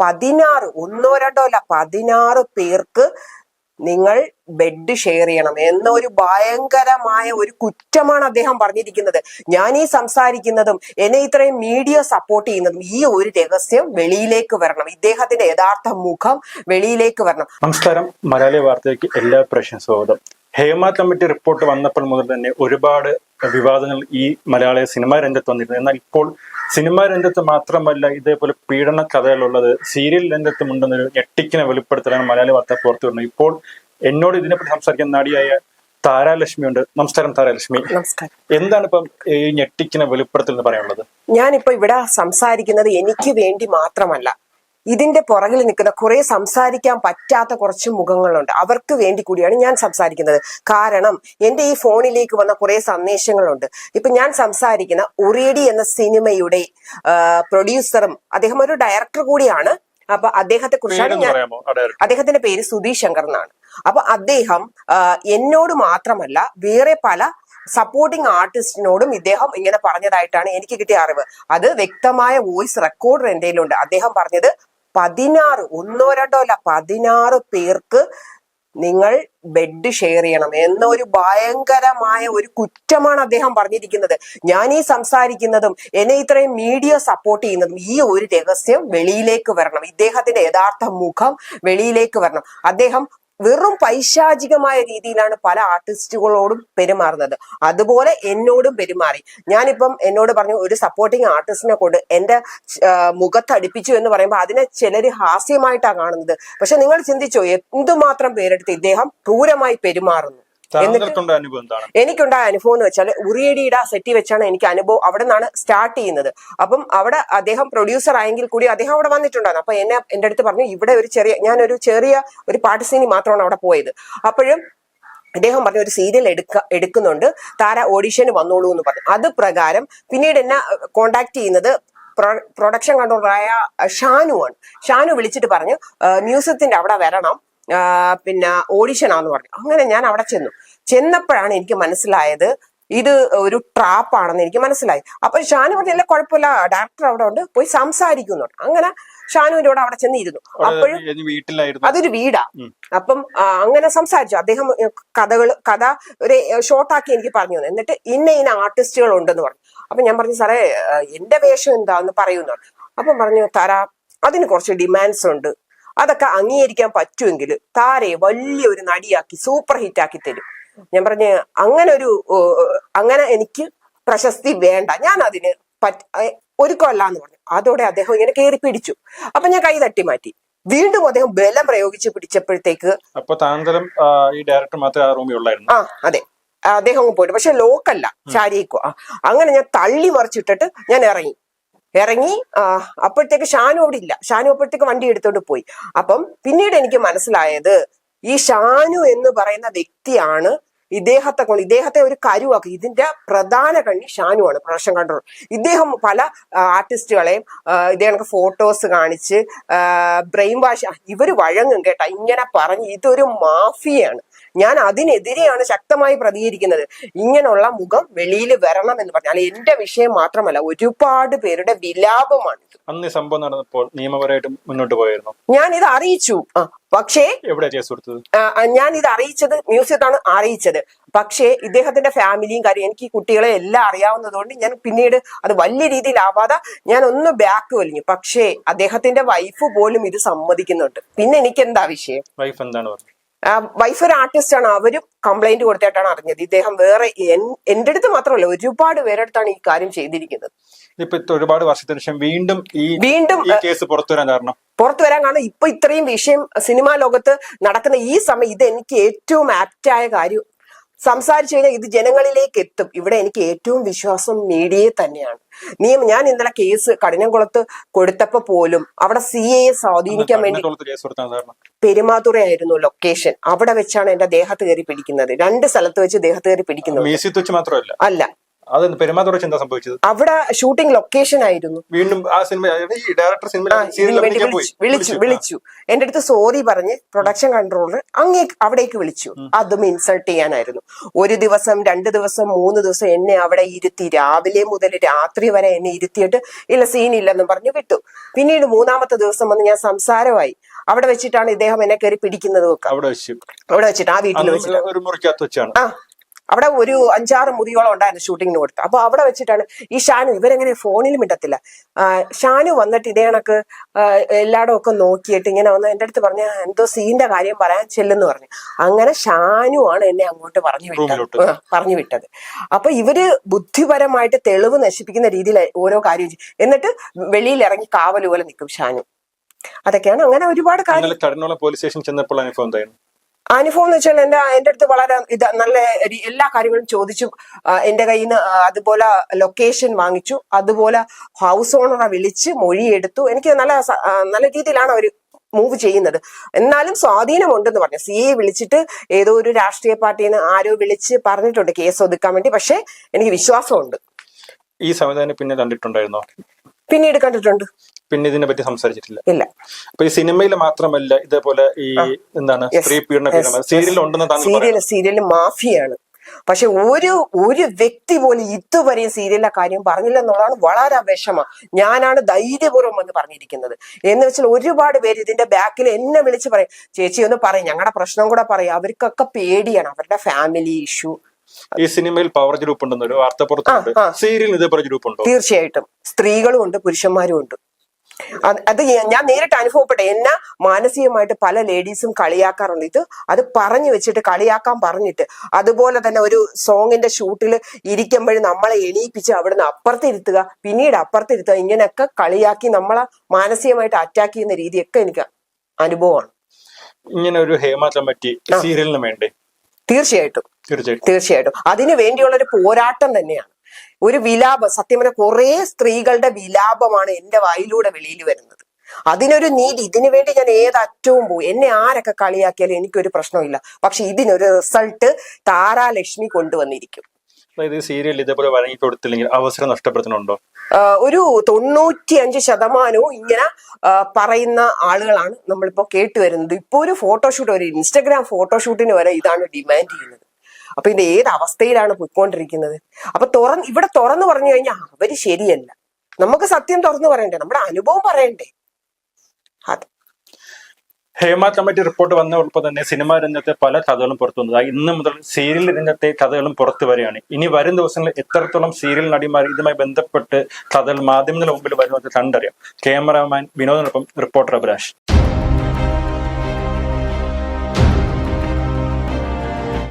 പതിനാറ് ഒന്നോ രണ്ടോ അല്ല പതിനാറ് പേർക്ക് നിങ്ങൾ ബെഡ് ഷെയർ ചെയ്യണം എന്നൊരു ഭയങ്കരമായ ഒരു കുറ്റമാണ് അദ്ദേഹം പറഞ്ഞിരിക്കുന്നത്. ഞാൻ ഈ സംസാരിക്കുന്നതും എന്നെ ഇത്രയും മീഡിയ സപ്പോർട്ട് ചെയ്യുന്നതും ഈ ഒരു രഹസ്യം വെളിയിലേക്ക് വരണം. ഇദ്ദേഹത്തിന്റെ യഥാർത്ഥ മുഖം വെളിയിലേക്ക് വരണം. നമസ്കാരം. മലയാളി വാർത്തയ്ക്ക് എല്ലാ പ്രശ്നം സ്വാഗതം. ഹേമ കമ്മിറ്റി റിപ്പോർട്ട് വന്നപ്പോൾ മുതൽ തന്നെ ഒരുപാട് വിവാദങ്ങൾ ഈ മലയാള സിനിമാ രംഗത്ത് വന്നിരുന്നു. എന്നാൽ ഇപ്പോൾ സിനിമാ രംഗത്ത് മാത്രമല്ല ഇതേപോലെ പീഡന കഥകളുള്ളത് സീരിയൽ രംഗത്തും ഉണ്ടെന്നൊരു ഞെട്ടിക്കുന്ന വെളിപ്പെടുത്തലാണ് മലയാളി വാർത്ത പുറത്തു വരുന്നത്. ഇപ്പോൾ എന്നോട് ഇതിനെപ്പറ്റി സംസാരിക്കുന്ന നടിയായ താരാലക്ഷ്മി ഉണ്ട് നമസ്കാരം താരാലക്ഷ്മി. നമസ്കാരം. എന്താണ് ഇപ്പം ഈ ഞെട്ടിക്കുന്ന വെളിപ്പെടുത്തൽ എന്ന് പറയാനുള്ളത്? ഞാനിപ്പോ ഇവിടെ സംസാരിക്കുന്നത് എനിക്ക് വേണ്ടി മാത്രമല്ല. ഇതിന്റെ പുറകിൽ നിൽക്കുന്ന കുറെ സംസാരിക്കാൻ പറ്റാത്ത കുറച്ച് മുഖങ്ങളുണ്ട്. അവർക്ക് വേണ്ടി കൂടിയാണ് ഞാൻ സംസാരിക്കുന്നത്. കാരണം എന്റെ ഈ ഫോണിലേക്ക് വന്ന കുറെ സന്ദേശങ്ങളുണ്ട്. ഇപ്പൊ ഞാൻ സംസാരിക്കുന്ന ഒറിയടി എന്ന സിനിമയുടെ പ്രൊഡ്യൂസറും അദ്ദേഹം ഒരു ഡയറക്ടർ കൂടിയാണ്. അപ്പൊ അദ്ദേഹത്തെ കുറിച്ചാണ് ഞാൻ അദ്ദേഹത്തിന്റെ പേര് സുധീഷ് ശങ്കർ എന്നാണ് അപ്പൊ അദ്ദേഹം എന്നോട് മാത്രമല്ല വേറെ പല സപ്പോർട്ടിംഗ് ആർട്ടിസ്റ്റിനോടും ഇദ്ദേഹം ഇങ്ങനെ പറഞ്ഞതായിട്ടാണ് എനിക്ക് കിട്ടിയ അറിവ്. അത് വ്യക്തമായ വോയിസ് റെക്കോർഡർ എന്റെ ഉണ്ട് അദ്ദേഹം പറഞ്ഞത് പതിനാറ് ഒന്നോ രണ്ടോ അല്ല പതിനാറ് പേർക്ക് നിങ്ങൾ ബെഡ് ഷെയർ ചെയ്യണം എന്നൊരു ഭയങ്കരമായ ഒരു കുറ്റമാണ് അദ്ദേഹം പറഞ്ഞിരിക്കുന്നത്. ഞാൻ ഈ സംസാരിക്കുന്നതും എന്നെ ഇത്രയും മീഡിയ സപ്പോർട്ട് ചെയ്യുന്നതും ഈ ഒരു രഹസ്യം വെളിയിലേക്ക് വരണം. ഇദ്ദേഹത്തിന്റെ യഥാർത്ഥ മുഖം വെളിയിലേക്ക് വരണം. അദ്ദേഹം വെറും പൈശാചികമായ രീതിയിലാണ് പല ആർട്ടിസ്റ്റുകളോടും പെരുമാറുന്നത്. അതുപോലെ എന്നോടും പെരുമാറി. ഞാനിപ്പം എന്നോട് പറഞ്ഞു ഒരു സപ്പോർട്ടിങ് ആർട്ടിസ്റ്റിനെ കൊണ്ട് എന്റെ ആ, മുഖത്തടിപ്പിച്ചു എന്ന് പറയുമ്പോൾ അതിനെ ചിലർ ഹാസ്യമായിട്ടാണ് കാണുന്നത്. പക്ഷെ നിങ്ങൾ ചിന്തിച്ചോ എന്തുമാത്രം പേരെടുത്ത് ഇദ്ദേഹം ക്രൂരമായി പെരുമാറുന്നു? എനിക്കുണ്ടായ അനുഭവം എന്ന് വെച്ചാൽ ഉറിയടിയുടെ സെറ്റി വെച്ചാണ് എനിക്ക് അനുഭവം അവിടെ നിന്നാണ് സ്റ്റാർട്ട് ചെയ്യുന്നത്. അപ്പം അവിടെ അദ്ദേഹം പ്രൊഡ്യൂസർ ആയെങ്കിൽ കൂടി അദ്ദേഹം അവിടെ വന്നിട്ടുണ്ടായിരുന്നു. അപ്പൊ എന്നെ എന്റെ അടുത്ത് പറഞ്ഞു ഇവിടെ ഒരു ചെറിയ ഞാൻ ഒരു ചെറിയ ഒരു പാട്ട് സീനി മാത്രമാണ് അവിടെ പോയത്. അപ്പോഴും അദ്ദേഹം പറഞ്ഞു ഒരു സീരിയൽ എടുക്ക എടുക്കുന്നുണ്ട്. താര ഓഡിഷന് വന്നോളൂ എന്ന് പറഞ്ഞു. അത് പ്രകാരം പിന്നീട് എന്നെ കോണ്ടാക്ട് ചെയ്യുന്നത് പ്രൊഡക്ഷൻ കൺട്രോളറായ ഷാനു ആണ്. ഷാനു വിളിച്ചിട്ട് പറഞ്ഞു മ്യൂസിയത്തിന്റെ അവിടെ വരണം. പിന്നെ ഓഡിഷൻ ആന്ന് പറഞ്ഞു. അങ്ങനെ ഞാൻ അവിടെ ചെന്നു. ചെന്നപ്പോഴാണ് എനിക്ക് മനസ്സിലായത് ഇത് ഒരു ട്രാപ്പ് ആണെന്ന് എനിക്ക് മനസ്സിലായി. അപ്പൊ ഷാനു പറഞ്ഞു ഇല്ല കുഴപ്പമില്ല. ഡയറക്ടർ അവിടെ ഉണ്ട്. പോയി സംസാരിക്കുന്നു അങ്ങനെ ഷാനുവിനോട് അവിടെ ചെന്നിരുന്നു. അപ്പോഴും അതൊരു വീടാ. അപ്പം അങ്ങനെ സംസാരിച്ചു. അദ്ദേഹം കഥകൾ കഥ ഒരു ഷോർട്ടാക്കി എനിക്ക് പറഞ്ഞു തന്നു. എന്നിട്ട് ഇന്ന ഇന്ന ആർട്ടിസ്റ്റുകൾ ഉണ്ടെന്ന് പറഞ്ഞു. അപ്പൊ ഞാൻ പറഞ്ഞു സാറേ എന്റെ വേഷം എന്താന്ന് പറയുന്നു അപ്പം പറഞ്ഞു തരാ. അതിന് കുറച്ച് ഡിമാൻഡ്സ് ഉണ്ട്. അതൊക്കെ അംഗീകരിക്കാൻ പറ്റുമെങ്കിൽ താരയെ വലിയൊരു നടിയാക്കി സൂപ്പർ ഹിറ്റ് ആക്കി തരും. ഞാൻ പറഞ്ഞു അങ്ങനെ ഒരു അങ്ങനെ എനിക്ക് പ്രശസ്തി വേണ്ട. ഞാൻ അതിന് പറ്റ ഒരുക്കമല്ല എന്ന് പറഞ്ഞു. അതോടെ അദ്ദേഹം ഇങ്ങനെ കയറി പിടിച്ചു. അപ്പൊ ഞാൻ കൈ തട്ടി മാറ്റി. വീണ്ടും അദ്ദേഹം ബലം പ്രയോഗിച്ച് പിടിച്ചപ്പോഴത്തേക്ക് അപ്പൊ താങ്കളും ഈ ഡയറക്ടർ മാത്രമേ ആ റൂമിൽ ഉള്ളായിരുന്നു? ആ അതെ. അദ്ദേഹം പോയിട്ട്. പക്ഷെ ലോക്കല്ല ശാരീരിക്കോ അങ്ങനെ ഞാൻ തള്ളി മറിച്ചിട്ടിട്ട് ഞാൻ ഇറങ്ങി. ഇറങ്ങി അപ്പോഴത്തേക്ക് ഷാനു അവിടെ ഇല്ല. ഷാനു അപ്പോഴത്തേക്ക് വണ്ടി എടുത്തോണ്ട് പോയി. അപ്പം പിന്നീട് എനിക്ക് മനസ്സിലായത് ഈ ഷാനു എന്ന് പറയുന്ന വ്യക്തിയാണ് ഇദ്ദേഹത്തെ കൊണ്ട് ഇദ്ദേഹത്തെ ഒരു കരുവാക്കി. ഇതിന്റെ പ്രധാന കണ്ണി ഷാനു ആണ് പ്രൊഡക്ഷൻ കൺട്രോൾ ഇദ്ദേഹം പല ആർട്ടിസ്റ്റുകളെയും ഇദ്ദേഹം ഫോട്ടോസ് കാണിച്ച് ബ്രെയിൻ വാഷ് ഇവർ വഴങ്ങും കേട്ടാ. ഇങ്ങനെ പറഞ്ഞ് ഇതൊരു മാഫിയാണ് ഞാൻ അതിനെതിരെയാണ് ശക്തമായി പ്രതികരിക്കുന്നത്. ഇങ്ങനെയുള്ള മുഖം വെളിയിൽ വരണം എന്ന് പറഞ്ഞാൽ എന്റെ വിഷയം മാത്രമല്ല ഒരുപാട് പേരുടെ വിലാപമാണ് അന്ന് സംഭവം നടന്നപ്പോൾ നിയമപരമായിട്ട് മുന്നോട്ട് പോയായിരുന്നു? ഞാൻ ഇത് അറിയിച്ചു. പക്ഷേ കേസ് കൊടുത്തത്? ഞാൻ ഇത് അറിയിച്ചത് മ്യൂസിയത്താണ് അറിയിച്ചത്. പക്ഷേ ഇദ്ദേഹത്തിന്റെ ഫാമിലിയും കാര്യം എനിക്ക് കുട്ടികളെ എല്ലാം അറിയാവുന്നതുകൊണ്ട് ഞാൻ പിന്നീട് അത് വലിയ രീതിയിൽ രീതിയിലാവാതെ ഞാൻ ഒന്ന് ബാക്ക് വലിഞ്ഞു. പക്ഷേ അദ്ദേഹത്തിന്റെ വൈഫ് പോലും ഇത് സമ്മതിക്കുന്നുണ്ട്. പിന്നെ എനിക്ക് എന്താ വിഷയം? വൈഫ് എന്താണ് പറഞ്ഞത്? വൈഫ് ഒരു ആർട്ടിസ്റ്റ് ആണ്. അവരും കംപ്ലൈന്റ് കൊടുത്തിട്ടാണ് അറിഞ്ഞത്. ഇദ്ദേഹം വേറെ എന്റെ അടുത്ത് മാത്രമല്ല ഒരുപാട് പേരുടെ അടുത്താണ് ഈ കാര്യം ചെയ്തിരിക്കുന്നത്. ഇപ്പൊ ഒരുപാട് വർഷത്തിന് ശേഷം വീണ്ടും ഈ വീണ്ടും കേസ് പുറത്തു വരാൻ കാരണം? പുറത്തു വരാൻ കാരണം ഇപ്പൊ ഇത്രയും വിഷയം സിനിമാ ലോകത്ത് നടക്കുന്ന ഈ സമയം ഇത് എനിക്ക് ഏറ്റവും ആപ്റ്റായ കാര്യം സംസാരിച്ചു കഴിഞ്ഞാൽ ഇത് ജനങ്ങളിലേക്ക് എത്തും. ഇവിടെ എനിക്ക് ഏറ്റവും വിശ്വാസം മീഡിയയെ തന്നെയാണ്. നിയമം ഞാൻ ഇന്നലെ കേസ് കഠിനംകുളത്ത് കൊടുത്തപ്പോ പോലും അവിടെ സി എയെ സ്വാധീനിക്കാൻ വേണ്ടി പെരുമാതുറയായിരുന്നു ലൊക്കേഷൻ അവിടെ വെച്ചാണ് എന്റെ ദേഹത്ത് കയറി പിടിക്കുന്നത്. രണ്ട് സ്ഥലത്ത് വെച്ച് ദേഹത്ത് കയറി പിടിക്കുന്നത്. അല്ല. അത് പെരുമാതുറച്ച് എന്താ സംഭവിച്ചത്. അവിടെ ഷൂട്ടിംഗ് ലൊക്കേഷൻ ആയിരുന്നു. വീണ്ടും ആ സിനിമ ഈ ഡയറക്ടർ സിനിമ വിളിച്ചു വിളിച്ചു. വിളിച്ചു. എന്റെ അടുത്ത് സോറി പറഞ്ഞ് പ്രൊഡക്ഷൻ കൺട്രോളർ അങ്ങേ അവിടേക്ക് വിളിച്ചു. അതും ഇൻസൾട്ട് ചെയ്യാനായിരുന്നു. ഒരു ദിവസം രണ്ട് ദിവസം മൂന്ന് ദിവസം എന്നെ അവിടെ ഇരുത്തി രാവിലെ മുതൽ രാത്രി വരെ എന്നെ ഇരുത്തിയിട്ട് ഇല്ല സീൻ ഇല്ലെന്നും പറഞ്ഞു വിട്ടു. പിന്നീട് മൂന്നാമത്തെ ദിവസം വന്ന് ഞാൻ സംസാരമായി. അവിടെ വെച്ചിട്ടാണ് ഇദ്ദേഹം എന്നെ കയറി പിടിക്കുന്നതും ഒക്കെ. അവിടെ വെച്ച്. അവിടെ വെച്ചിട്ട് ആ വീട്ടിൽ വെച്ചിട്ട്. ഒരു മുറിക്കകത്ത് വെച്ചാണ്. ആ അവിടെ ഒരു അഞ്ചാറ് മുറിയോളം ഉണ്ടായിരുന്നു ഷൂട്ടിങ്ങിന് കൊടുത്ത്. അപ്പൊ അവിടെ വെച്ചിട്ടാണ് ഈ ഷാനു ഇവരെങ്ങനെ ഫോണിൽ മിണ്ടത്തില്ല. ഷാനു വന്നിട്ട് ഇതേ കണക്ക് എല്ലായിടും ഒക്കെ നോക്കിയിട്ട് ഇങ്ങനെ വന്ന് എന്റെ അടുത്ത് പറഞ്ഞ എന്തോ സീന്റെ കാര്യം പറയാൻ ചെല്ലെന്ന് പറഞ്ഞു. അങ്ങനെ ഷാനു ആണ് എന്നെ അങ്ങോട്ട് പറഞ്ഞു വിട്ടത്. പറഞ്ഞു വിട്ടത്. അപ്പൊ ഇവർ ബുദ്ധിപരമായിട്ട് തെളിവ് നശിപ്പിക്കുന്ന രീതിയിൽ ഓരോ കാര്യം എന്നിട്ട് വെളിയിൽ ഇറങ്ങി കാവൽ പോലെ നിൽക്കും ഷാനു. അതൊക്കെയാണ് അങ്ങനെ ഒരുപാട് കാര്യങ്ങൾ. പോലീസ് സ്റ്റേഷൻ ചെന്നപ്പോൾ അനുഭവം എന്തായിരുന്നു? അനുഭവം എന്ന് വെച്ചാൽ എന്റെ എന്റെ അടുത്ത് വളരെ ഇത് നല്ല എല്ലാ കാര്യങ്ങളും ചോദിച്ചു എന്റെ എന്റെ കയ്യിൽ നിന്ന് അതുപോലെ ലൊക്കേഷൻ വാങ്ങിച്ചു അതുപോലെ ഹൗസ് ഓണറെ വിളിച്ച് മൊഴിയെടുത്തു. എനിക്ക് നല്ല നല്ല രീതിയിലാണ് അവർ മൂവ് ചെയ്യുന്നത്. എന്നാലും സ്വാധീനമുണ്ടെന്ന് പറഞ്ഞു. സി എ വിളിച്ചിട്ട് ഏതോ ഒരു രാഷ്ട്രീയ പാർട്ടിയിൽ നിന്ന് ആരോ വിളിച്ച് പറഞ്ഞിട്ടുണ്ട് കേസ് ഒതുക്കാൻ വേണ്ടി. പക്ഷെ എനിക്ക് വിശ്വാസമുണ്ട്. ഈ സംവിധാനം പിന്നെ കണ്ടിട്ടുണ്ടായിരുന്നോ? പിന്നീട് കണ്ടിട്ടുണ്ട്. പിന്നെ ഇതിനെ പറ്റി സംസാരിച്ചിട്ടില്ല. ഇല്ല. അപ്പൊ ഈ സിനിമയിൽ മാത്രമല്ല ഇതേപോലെ ഈ എന്താണ്. സ്ത്രീ പീഡന സീരിയൽ ഉണ്ടെന്ന് സീരിയൽ സീരിയൽ മാഫിയാണ്. പക്ഷെ ഒരു ഒരു വ്യക്തി പോലും ഇതുവരെയും സീരിയലിലെ കാര്യം പറഞ്ഞില്ല എന്നുള്ളതാണ് വളരെ വിഷമം. ഞാനാണ് ധൈര്യപൂർവം എന്ന് പറഞ്ഞിരിക്കുന്നത്. എന്ന് വെച്ചാൽ ഒരുപാട് പേര് ഇതിന്റെ ബാക്കിൽ എന്നെ വിളിച്ച് പറയും ചേച്ചി ഒന്ന് പറയും ഞങ്ങളുടെ പ്രശ്നം കൂടെ പറയും. അവർക്കൊക്കെ പേടിയാണ് അവരുടെ ഫാമിലി ഇഷ്യൂ ഈ സിനിമയിൽ പവർ ഗ്രൂപ്പ് ഉണ്ടെന്നൊരു വാർത്ത പുറത്തുണ്ട്. ഇതേപോലെ ഗ്രൂപ്പ് ഉണ്ടോ തീർച്ചയായിട്ടും. സ്ത്രീകളും ഉണ്ട് പുരുഷന്മാരും ഉണ്ട്. അത് ഞാൻ നേരിട്ട് അനുഭവപ്പെട്ടെ. എന്നെ മാനസികമായിട്ട് പല ലേഡീസും കളിയാക്കാറുണ്ട്. ഇത് അത് പറഞ്ഞു വെച്ചിട്ട് കളിയാക്കാൻ പറഞ്ഞിട്ട്. അതുപോലെ തന്നെ ഒരു സോങ്ങിന്റെ ഷൂട്ടിൽ ഇരിക്കുമ്പോഴും നമ്മളെ എണീപ്പിച്ച് അവിടുന്ന് അപ്പുറത്തിരുത്തുക പിന്നീട് അപ്പുറത്തിരുത്തുക ഇങ്ങനെയൊക്കെ കളിയാക്കി നമ്മളെ മാനസികമായിട്ട് അറ്റാക്ക് ചെയ്യുന്ന രീതിയൊക്കെ എനിക്ക് അനുഭവമാണ്. ഇങ്ങനെ ഒരു ഹേമ കമ്മിറ്റി സീരിയലിന് വേണ്ടേ. തീർച്ചയായിട്ടും. തീർച്ചയായിട്ടും. തീർച്ചയായിട്ടും. അതിനു വേണ്ടിയുള്ള ഒരു പോരാട്ടം തന്നെയാണ്. ഒരു വിലാപം സത്യം പറഞ്ഞ കുറെ സ്ത്രീകളുടെ വിലാപമാണ് എന്റെ വായിലൂടെ വെളിയിൽ വരുന്നത്. അതിനൊരു നീതി ഇതിനു വേണ്ടി ഞാൻ ഏതറ്റവും പോകും എന്നെ ആരൊക്കെ കളിയാക്കിയാലും എനിക്കൊരു പ്രശ്നമില്ല പക്ഷെ ഇതിനൊരു റിസൾട്ട് താരാലക്ഷ്മി കൊണ്ടുവന്നിരിക്കും. അതായത് സീരിയൽ ഇതേപോലെ വഴങ്ങി കൊടുത്തില്ലെങ്കിൽ അവസരം നഷ്ടപ്പെടുത്തുന്നുണ്ടോ? ഒരു തൊണ്ണൂറ്റി അഞ്ച് ശതമാനവും ഇങ്ങനെ പറയുന്ന ആളുകളാണ് നമ്മളിപ്പോ കേട്ടുവരുന്നത്. ഇപ്പോ ഒരു ഫോട്ടോഷൂട്ട് ഒരു ഇൻസ്റ്റഗ്രാം ഫോട്ടോഷൂട്ടിന് വരെ ഇതാണ് ഡിമാൻഡ് ചെയ്യുന്നത്. അപ്പൊ ഇത് ഏത് അവസ്ഥയിലാണ് പോയിക്കൊണ്ടിരിക്കുന്നത്? അപ്പൊ തുറന്ന് ഇവിടെ തുറന്നു പറഞ്ഞു കഴിഞ്ഞാൽ അവർ ശരിയല്ല. നമുക്ക് സത്യം തുറന്നു പറയണ്ടേ? നമ്മുടെ അനുഭവം പറയണ്ടേ? അതെ. ഹേമ കമ്മിറ്റി റിപ്പോർട്ട് വന്നപ്പോൾ തന്നെ സിനിമാ രംഗത്തെ പല കഥകളും പുറത്തു വന്നത്. ഇന്ന് മുതൽ സീരിയൽ രംഗത്തെ കഥകളും പുറത്തു വരികയാണ്. ഇനി വരും ദിവസങ്ങളിൽ എത്രത്തോളം സീരിയൽ നടിമാർ ഇതുമായി ബന്ധപ്പെട്ട് കഥകൾ മാധ്യമങ്ങളുടെ മുമ്പിൽ വരുന്നത് കണ്ടറിയാം. ക്യാമറാമാൻ വിനോദിനൊപ്പം റിപ്പോർട്ടർ അഭിലാഷ്.